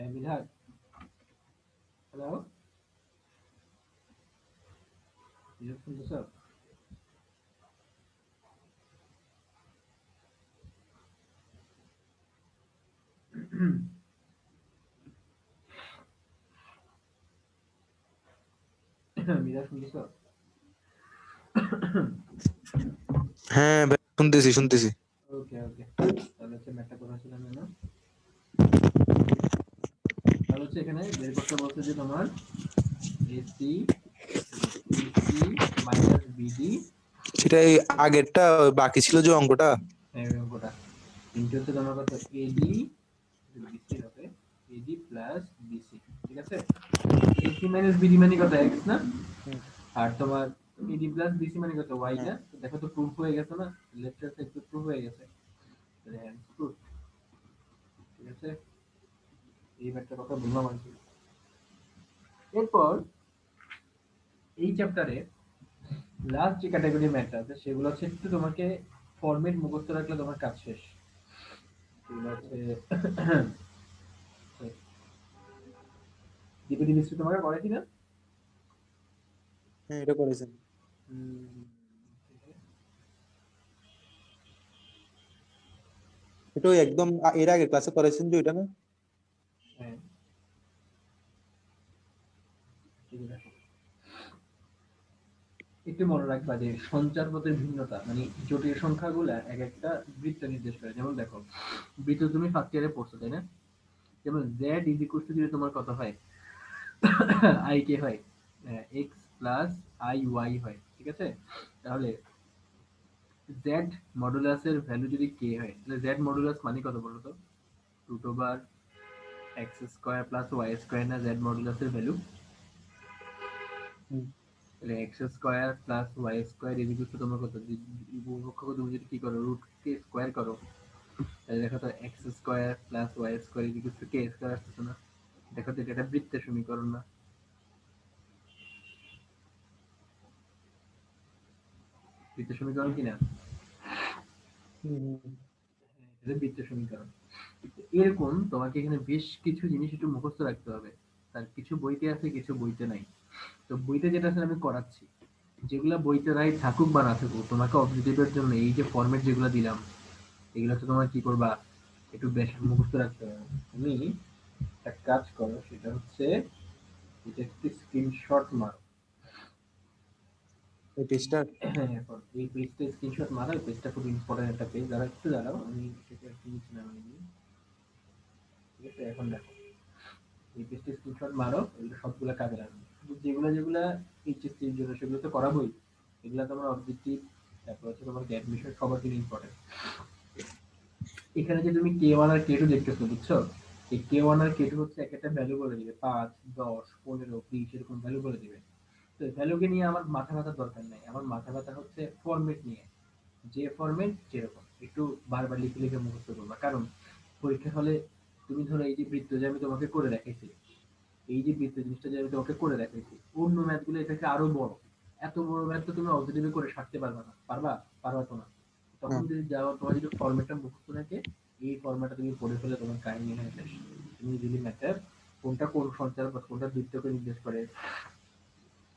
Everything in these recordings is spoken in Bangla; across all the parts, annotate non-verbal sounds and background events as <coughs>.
হ্যাঁ বিধান হ্যালো বিধান শুনতেছ বিধান শুনতেছ হ্যাঁ ভাই, শুনতেছি শুনতেছি। ওকে ওকে তাহলে হচ্ছে ম্যাথটা কোথায় ছিল আমি না তাহলে হচ্ছে এখানে বের করতে বলছে যে তোমার এসি এসি মাইনাস বিডি সেটা এই আগেরটা বাকি ছিল যে অঙ্কটা? এই অঙ্কটা। ইনটু হচ্ছে তোমার কত? এডি বিসি হবে। এডি প্লাস বিসি ঠিক আছে? এসি মাইনাস বিডি মানে কত? এক্স না? আর তোমার এডি প্লাস বিসি মানে কত? ওয়াই না? দেখো তো প্রুফ হয়ে গেছে না? লেফট সাইড তো প্রুফ হয়ে গেছে। হ্যাঁ প্রুফ ঠিক আছে? এই ব্যাপারটা কথা বললাম আর কি। এরপর এই চ্যাপ্টারে লাস্ট যে ক্যাটাগরি ম্যাথটা আছে সেগুলো হচ্ছে একটু তোমাকে ফরম্যাট মুখস্থ রাখলে তোমার কাজ শেষ। হচ্ছে <coughs> মিস্ত্রি তোমাকে করাইছি না? হ্যাঁ এটা করেছেন। এটা একদম এর আগে ক্লাসে করেছেন যে ওইটা না? একটু মনে রাখবা যে সঞ্চার পথের ভিন্নতা মানে জটিল সংখ্যাগুলা এক একটা বৃত্ত নির্দেশ করে। যেমন দেখো, বৃত্ত তুমি ফার্স্ট ইয়ারে পড়ছো, তাই না? যেমন জেড ইজ ইকুয়াল টু তোমার কত হয়? <coughs> আই কে হয়। এক্স প্লাস আই ওয়াই হয়, ঠিক আছে? তাহলে জেড মডুলাসের ভ্যালু যদি কে হয়, তাহলে জেড মডুলাস মানে কত বলো তো root over x square plus y square না জেড মডুলাসের ভ্যালু হুম। তাহলে x square plus y square is equal to তোমার কত? উপপক্ষকে তুমি যদি কি করো রুট কে স্কোয়ার করো তাহলে দেখো তো x square plus y square is equal to k square আসতেছে না? দেখো তো এটা একটা বৃত্তের সমীকরণ না? বৃত্তের সমীকরণ কি না? এটা বৃত্তের সমীকরণ। এরকম তোমাকে এখানে বেশ কিছু জিনিস একটু মুখস্থ রাখতে হবে। তার কিছু বইতে আছে, কিছু বইতে নাই। তো বইতে যেটা আছে আমি করাচ্ছি। যেগুলো বইতে নাই থাকুক বা না থাকুক তোমাকে অবজেক্টিভের জন্য এই যে ফরম্যাট যেগুলো দিলাম, এগুলো তো তোমার কি করবা? একটু বেশ মুখস্থ রাখতে হবে। তুমি একটা কাজ করো, সেটা হচ্ছে এটা একটি স্ক্রিনশট মারো। পেজটা হ্যাঁ এখন এই পেজটা স্ক্রিনশট মারো, এই পেজটা খুব ইম্পর্টেন্ট একটা পেজ যারা একটু দাঁড়াও, আমি সেটা একটু নিচে নামিয়ে ঠিক আছে, এখন দেখো। এই পেজটা স্ক্রিনশট মারো, এগুলো সবগুলো কাজে লাগবে। যেগুলো যেগুলো এইচএসসি এর জন্য, সেগুলো তো করাবোই। এগুলো তোমার অবজেক্টিভ তারপর হচ্ছে তোমার অ্যাডমিশন সবার জন্য ইম্পর্টেন্ট এখানে যে তুমি কে ওয়ান আর কে টু দেখতেছো, বুঝছ? এই কে ওয়ান আর কে টু হচ্ছে এক একটা ভ্যালু বলে দিবে। পাঁচ, দশ, পনেরো, বিশ, এরকম ভ্যালু বলে দিবে। তো ভ্যালুকে নিয়ে আমার মাথা ব্যথার দরকার নাই। আমার মাথা ব্যথা হচ্ছে ফরম্যাট নিয়ে। যে ফরম্যাট যেরকম। একটু বারবার লিখে লিখে মুখস্থ করবা। কারণ পরীক্ষা হলে তুমি ধরো এই যে বৃত্ত যে আমি তোমাকে করে দেখাইছি এই যে বৃত্ত জিনিসটা যে আমি তোমাকে করে দেখাইছি অন্য ম্যাথগুলো এটাকে আরও বড়। এত বড় ম্যাথ তো তুমি অবজেক্টিভে করে সারতে পারবে না। পারবা? পারবা তো না। তখন যদি যাও তোমার যদি ফরম্যাটটা মুখস্থ থাকে এই ফরম্যাটটা তুমি পড়ে ফেলে তোমার কাহিনী হয়ে শেষ তুমি যদি ম্যাথের কোনটা কোন সঞ্চার বা কোনটা বৃত্তকে নির্দেশ করে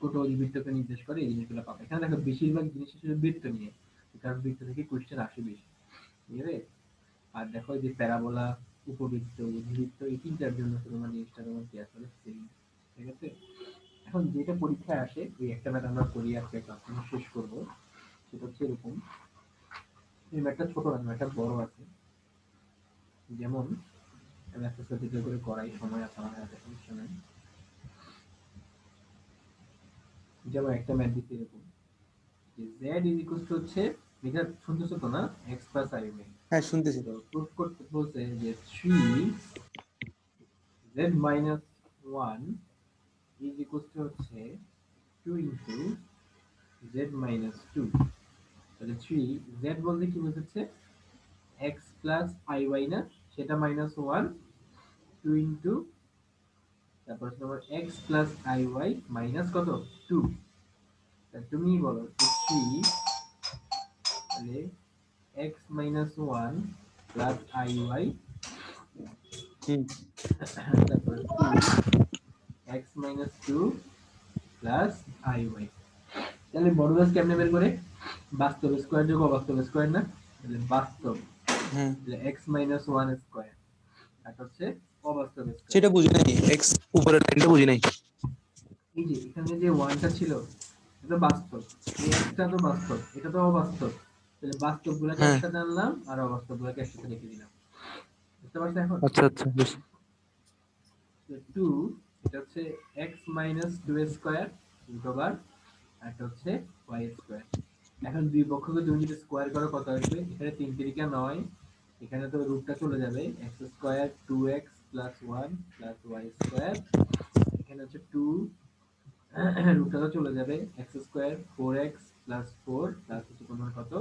কোনটা অধিবৃত্তকে নির্দেশ করে, এই জিনিসগুলো পাবে। এখানে দেখো বেশিরভাগ জিনিস শুধু বৃত্ত নিয়ে। কারণ বৃত্ত থেকে কোশ্চেন আসে বেশি। ঠিক আছে? আর দেখো যে প্যারাবোলা উপবৃত্ত অধিবৃত্ত এই তিনটার জন্য তোমার জিনিসটা তোমার কি আসলে ঠিক আছে? এখন যেটা পরীক্ষায় আসে, ওই একটা ম্যাথ আমরা করি, আজকে ক্লাস শেষ করব। সেটা হচ্ছে এরকম। এই ম্যাথটা ছোট না ম্যাথটা বড় আছে। যেমন, আমি একটা সাবজেক্ট করে করাই, সময় আছে আমার হাতে সমস্যা নেই। যেমন একটা ম্যাথ দিতে এরকম। যে z ইজ ইকুয়াল হচ্ছে এটা শুনতেছো তো না? x প্লাস i ওয়াই হ্যাঁ শুনতেছি। তো প্রুফ করতে বলছে যে 3 z minus 1 is equal to হচ্ছে 2 ইনটু z মাইনাস 2 তাহলে 3 z বলতে কি বোঝাচ্ছে? x প্লাস i y না? সেটা মাইনাস 1 2 ইনটু তারপর তোমার x plus i y minus কত? 2 তা তুমি বলো 3 তাহলে x মাইনাস 1 প্লাস y হুম। তারপর x minus two plus i y তাহলে মডুলাস কেমনে বের করে? বাস্তব স্কোয়ার যোগ অবাস্তব স্কোয়ার না? তাহলে বাস্তব। হ্যাঁ এক্স মাইনাস ওয়ান স্কোয়ার আর হচ্ছে অবাস্তব সেটা বুঝি নাই এক্স উপরের লাইনটা বুঝি নাই। এই যে এখানে যে ওয়ানটা ছিল এটা বাস্তব। এই এক্সটা তো বাস্তব এটা তো অবাস্তব। তাহলে বাস্তব গুলাকে হ্যাঁ। একসাথে আনলাম আর অবাস্তব গুলাকে একসাথে রেখে দিলাম। বুঝতে পারছ এখন? আচ্ছা আচ্ছা। টু এটা হচ্ছে x minus two square root over আর এটা হচ্ছে ওয়াই স্কোয়ার এখন দুই পক্ষকে তুমি যদি স্কোয়ার করো কত আসবে? এখানে তিন তিরিকা নয় এখানে তো রুটটা চলে যাবে। X square two x plus one plus y square এখানে হচ্ছে টু রুটটা তো চলে যাবে। X square four x plus four plus হচ্ছে তোমার কত?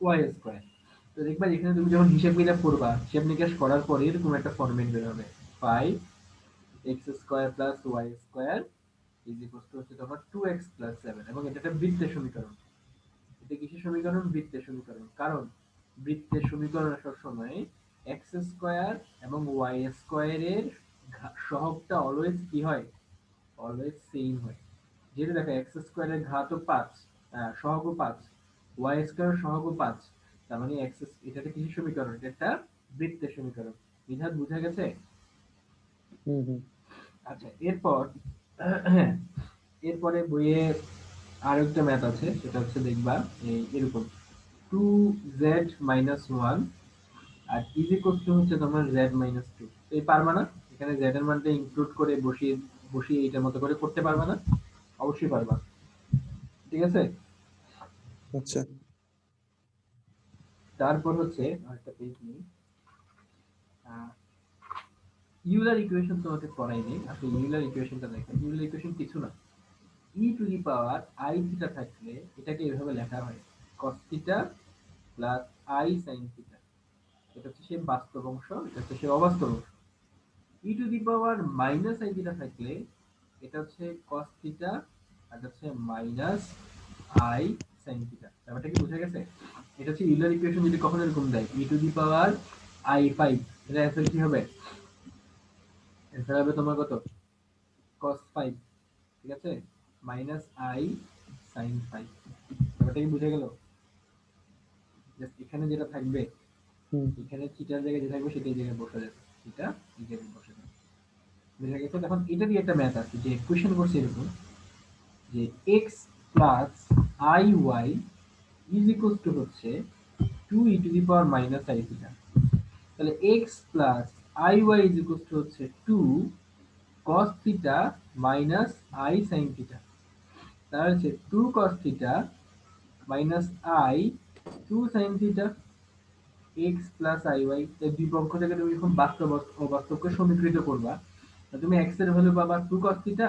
ওয়াই স্কোয়ার তো দেখবা এখানে তুমি যখন হিসাব নিকাশ করবা, হিসাব নিকাশ করার পরে এরকম একটা ফরম্যাট বের হবে। Five x square plus y square is equal to হচ্ছে তোমার টু এক্স প্লাস সেভেন এবং এটা একটা বৃত্তের সমীকরণ। এটা কিসের সমীকরণ? বৃত্তের সমীকরণ। কারণ বৃত্তের সমীকরণ আসার সময় এক্স স্কোয়ার এবং ওয়াই স্কোয়ারের সহগটা অলওয়েজ কি হয়? অলওয়েজ সেম হয়। যেটা দেখো এক্স স্কোয়ারের ঘাতও পাঁচ আহ, সহগও পাঁচ ওয়াই স্কোয়ার সহগও পাঁচ তার মানে এক্স এটা একটা কিসের সমীকরণ এটা একটা বৃত্তের সমীকরণ। বিধাত বুঝা গেছে? আচ্ছা এরপর এরপরে বইয়ে আর একটা ম্যাথ আছে সেটা হচ্ছে দেখবা এই এরকম। টু জেড মাইনাস ওয়ান আর ইজ ইকুয়াল টু হচ্ছে তোমার জেড মাইনাস টু এই পারবা না? এখানে জেড এর মানটা ইনক্লুড করে বসিয়ে বসিয়ে এইটার মতো করে করতে পারবে না। অবশ্যই পারবা। ঠিক আছে? আচ্ছা। তারপর হচ্ছে আরেকটা পেজ নেই। ইউলার ইকুয়েশন তোমাকে করাই নেই। আসলে ইউলার ইকুয়েশনটা দেখো ইউলার ইকুয়েশন কিছু না। E to the power i theta থাকলে এটাকে এভাবে লেখা হয়। cos theta plus i sin theta এটা হচ্ছে সে বাস্তব অংশ এটা হচ্ছে সে অবাস্তব অংশ। E to the power minus i theta থাকলে এটা হচ্ছে cos থিটা আর হচ্ছে মাইনাস আই sin থিটা ব্যাপারটা কি বুঝা গেছে? এটা হচ্ছে ইউলার ইকুয়েশন যদি কখনো এরকম দেয় e to the power i five এটা অ্যান্সার কি হবে? অ্যান্সার হবে তোমার কত? cos ফাইভ ঠিক আছে? মাইনাস আই সাইন ফাইভ ব্যাপারটা কি বুঝে গেল? জাস্ট এখানে যেটা থাকবে এখানে থিটার জায়গায় যে থাকবে সেটাই জায়গায় বসে যাবে। থিটা এই জায়গায় গেছে, এখন এটা দিয়ে একটা ম্যাথ আছে, যে কোয়েশ্চেন করছে এরকম, যে x plus i y is equal to হচ্ছে two e to the power minus i theta তাহলে x plus i y is equal to হচ্ছে two cos theta minus i sine theta তাহলে হচ্ছে two cos theta minus i two sine theta x plus i y দুই পক্ষ থেকে তুমি যখন বাস্তব অবাস্তবকে সমীকৃত করবা। তুমি এক্সের ভ্যালু পাবা টু cos থিটা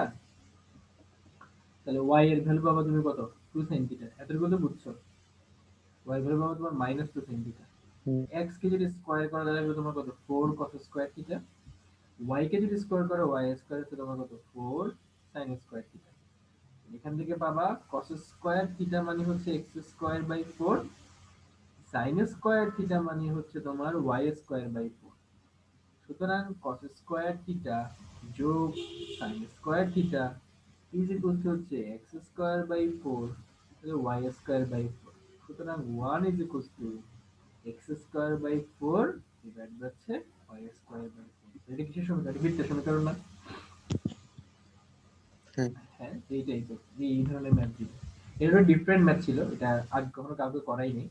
তাহলে ওয়াই এর ভ্যালু পাবা তুমি কত? টু সাইন থিটা এতটুকু তো বুঝছ? ওয়াই ভ্যালু পাবা তোমার minus two sine theta x কে যদি স্কোয়ার করা যাবে তোমার কত? ফোর কত স্কোয়ার থিটা ওয়াই কে যদি স্কোয়ার করো ওয়াই স্কোয়ার হচ্ছে তোমার কত? ফোর সাইন স্কোয়ার থিটা এখান থেকে পাবা কস স্কোয়ার থিটা মানে হচ্ছে x square by four sine square theta মানে হচ্ছে তোমার ওয়াই স্কোয়ার বাই ফোর সুতরাং কস স্কোয়ার থিটা যোগ sine square theta is equal to হচ্ছে x square by four y square by four সুতরাং one is equal to x square by four divide হচ্ছে ওয়াই স্কোয়ার বাই ফোর এটা কিসের সমীকরণ এটা বৃত্তের সমীকরণ না? হ্যাঁ। হ্যাঁ এইটাই তো। এই ধরনের ম্যাথ ছিল। এর ডিফারেন্ট ম্যাথ ছিল এটা আগে কখনো কাউকে করাই নেই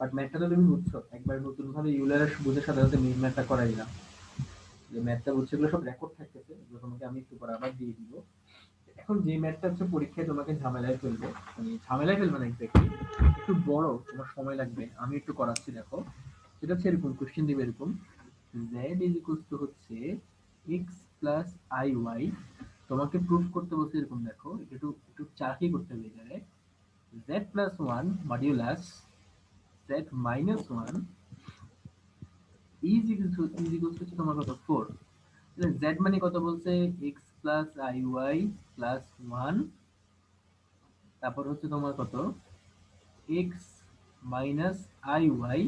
বাট ম্যাথটা তো তুমি বুঝছ একবার নতুন ভাবে ইউলারের বুঝে সাথে সাথে মিন ম্যাথটা করাই দিলাম যে ম্যাথটা বুঝছে এগুলো সব রেকর্ড থাকতেছে, এগুলো তোমাকে আমি একটু পরে আবার দিয়ে দিব। এখন যে ম্যাথটা হচ্ছে পরীক্ষায় তোমাকে ঝামেলায় ফেলবে মানে ঝামেলায় ফেলবে না এক্স্যাক্টলি একটু বড়, তোমার সময় লাগবে, আমি একটু করাচ্ছি দেখো। সেটা হচ্ছে এরকম কোশ্চেন দিবে এরকম। জেড ইজ ইকুয়াল টু হচ্ছে এক্স প্লাস আই ওয়াই তোমাকে প্রুফ করতে বলছে এরকম দেখো একটু একটু চালাকি করতে হবে এখানে z plus one modulus z minus one is equal to তোমার কত ফোর জেড মানে কত বলছে? X plus y plus one তারপর হচ্ছে তোমার কত? এক্স মাইনাস ওয়াই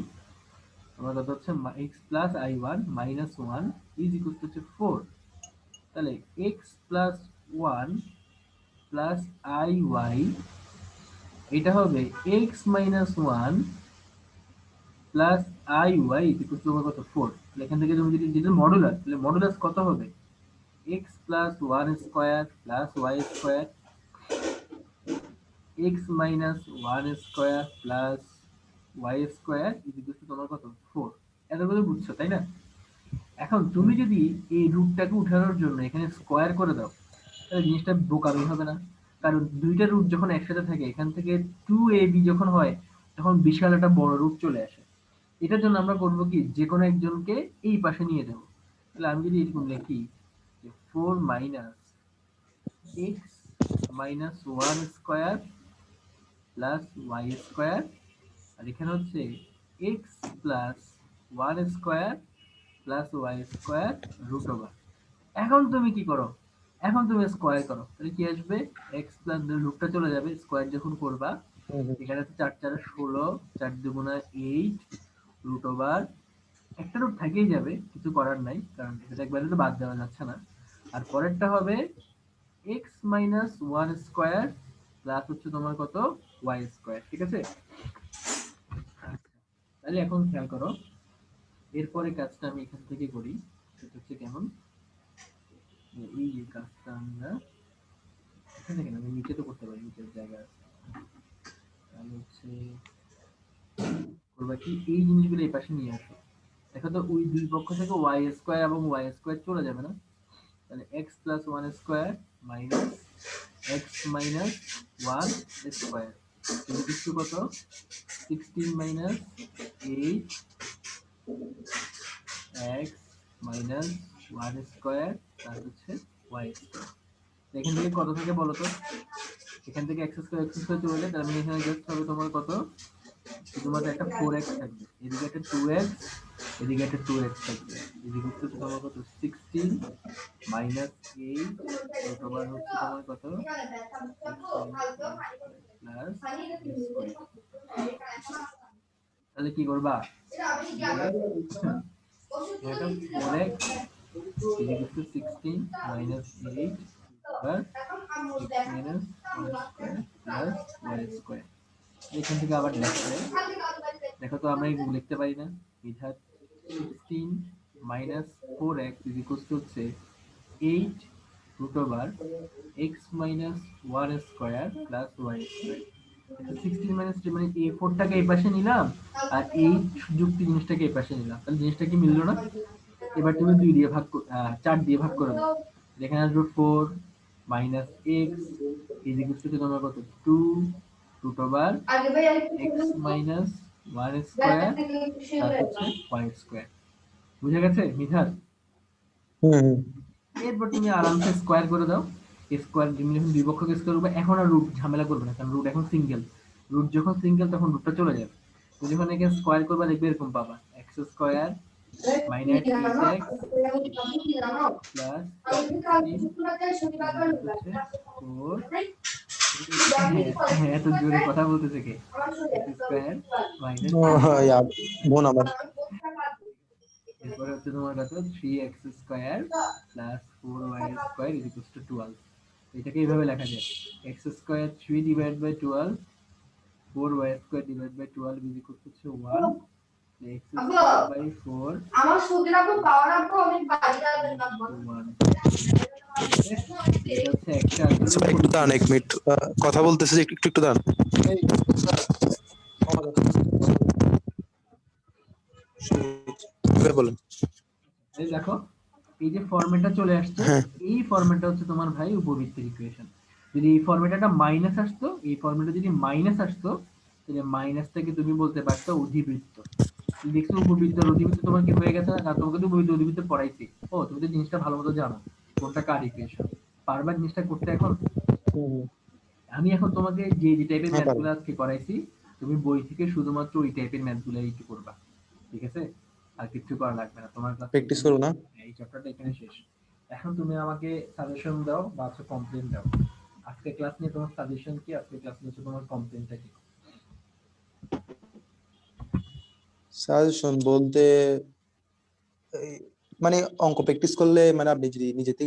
তোমার কত হচ্ছে? X plus i one minus one is equal to হচ্ছে ফোর তাহলে x plus one plus i y এটা হবে x minus one plus i y equal to কত? ফোর এখান থেকে তুমি যদি যেটা মডুলাস তাহলে মডুলাস কত হবে? X plus one square plus y square x minus one square plus y square equal to তোমার কত? ফোর এতগুলো বুঝছ, তাই না? এখন তুমি যদি এই রুটটাকে উঠানোর জন্য এখানে স্কোয়ার করে দাও, তাহলে জিনিসটা বোকামি হবে না। কারণ দুইটা রুট যখন একসাথে থাকে, এখান থেকে টু এ বি যখন হয়, তখন বিশাল একটা বড় রুট চলে আসে। এটার জন্য আমরা করব কি? যে কোনো একজনকে এই পাশে নিয়ে দেবো। তাহলে আমি যদি এরকম লিখি যে four minus x minus one square plus y square আর এখানে হচ্ছে x plus one square plus y square root over এখন তুমি কি করো? এখন তুমি স্কোয়ার করো। তাহলে কি আসবে? এক্স প্লাস রুটটা চলে যাবে। স্কোয়ার যখন করবা এখানে চার চার ষোলো চার দুগুণা এইট রুট ওভার একটা রুট থেকেই যাবে, কিছু করার নাই, কারণ এটা একবারে তো বাদ দেওয়া যাচ্ছে না। আর পরেরটা হবে x minus one square plus হচ্ছে তোমার কত? ওয়াই স্কোয়ার ঠিক আছে? তাহলে এখন খেয়াল করো, এরপরে কাজটা আমি এখান থেকে করি, সেটা হচ্ছে কেমন? এই যে কাজটা আমরা, এখান থেকে না, আমি নিচে তো করতে পারি, নিচের জায়গা আছে। তাহলে হচ্ছে করবা কি, এই জিনিসগুলো এই পাশে নিয়ে আসো দেখো তো, ওই দুই পক্ষ থেকে ওয়াই স্কোয়ার এবং ওয়াই স্কোয়ার চলে যাবে না? তাহলে x plus one square minus x minus one square কিছু কত? Sixteen minus eight x minus one square তার হচ্ছে ওয়াই স্কোয়ার এখান থেকে কত থাকে বলো তো? এখান থেকে এক্স স্কোয়ার এক্স স্কোয়ার চলে যায়, তার মানে এখানে জাস্ট হবে তোমার কত? শুধুমাত্র একটা ফোর এক্স থাকবে। এদিকে একটা টু এক্স এদিকে একটা টু এক্স থাকবে। এদিকে হচ্ছে তোমার কত? সিক্সটিন মাইনাস এইট তোমার হচ্ছে তোমার কত? প্লাস তাহলে কি করবা? এটা ফোর এক্স এদিকে হচ্ছে সিক্সটিন মাইনাস এইট আবার minus one plus one square এখান থেকে আবার লিখবে দেখো তো, আমরা লিখতে পারি না। বিধাত sixteen minus four x is equals to হচ্ছে eight root over x minus one square plus y square sixteen minus three মানে এই ফোরটাকে এই পাশে নিলাম, আর এইট যুক্তি জিনিসটাকে এই পাশে নিলাম। তাহলে জিনিসটা কি মিললো না? এবার তুমি দুই দিয়ে ভাগ চার দিয়ে ভাগ করে দাও এখানে four minus x is equals to তোমার কত? Two root over x minus one square হচ্ছে স্কোয়ার বুঝে গেছে মিঠার এরপর তুমি আরামসে স্কোয়ার করে দাও। স্কোয়ার তুমি যখন দুই পক্ষকে স্কোয়ার করবে। এখন আর রুট ঝামেলা করবে না কারণ রুট এখন সিঙ্গেল রুট যখন সিঙ্গেল তখন রুটটা চলে যাবে। তুমি যখন এখানে স্কোয়ার করবা দেখবে এরকম পাবা। X square minus x plus four এত জোরে কথা বলতেছে কে? বোন আমার। এরপরে হচ্ছে তোমার কত three x square plus four y square is equals to twelve এটাকে এইভাবে লেখা যায়। X square three divide by twelve four y square divide by twelve is equals to one x square by four আমার সুদ রাখব পাওয়ার রাখব আমি বাড়িতে রাখব হচ্ছে একটা আচ্ছা একটু দাঁড়ান এক মিনিট। কথা বলতেছে একটু একটু দাঁড়ান বলেন। এই দেখো এই যে ফরম্যাটটা চলে আসছে হ্যাঁ। এই ফরম্যাটটা হচ্ছে তোমার ভাই উপবৃত্তের ইকুয়েশন যদি এই ফরম্যাটটা মাইনাস আসতো এই ফরম্যাটে যদি মাইনাস আসতো তাহলে মাইনাস থেকে তুমি বলতে পারতো অধিবৃত্ত। দেখছ উপবৃত্ত অধিবৃত্ত তোমার কি হয়ে গেছে? না তোমাকে তো উপবৃত্ত অধিবৃত্ত পড়াইছি। ও তুমি তো জিনিসটা ভালো মতো জানো। কোনটা কার ইকুয়েশন পারবা জিনিসটা করতে এখন। আমি এখন তোমাকে যে যে টাইপের হ্যাঁ, ম্যাথগুলো আজকে করাইছি তুমি বই থেকে শুধুমাত্র ওই টাইপের ম্যাথগুলো একটু করবা ঠিক আছে? আর কিছু করা লাগবে না। তোমার প্র্যাকটিস করো না। এই চ্যাপ্টারটা এখানে শেষ। এখন তুমি আমাকে সাজেশন দাও বা হচ্ছে কমপ্লেন দাও। আজকে ক্লাস নিয়ে তোমার সাজেশন কি? আজকে ক্লাস নিয়ে তোমার কমপ্লেনটা কি? সাজেশন বলতে এই মানে অঙ্ক প্র্যাকটিস করলে মানে আপনি যদি নিজে থেকে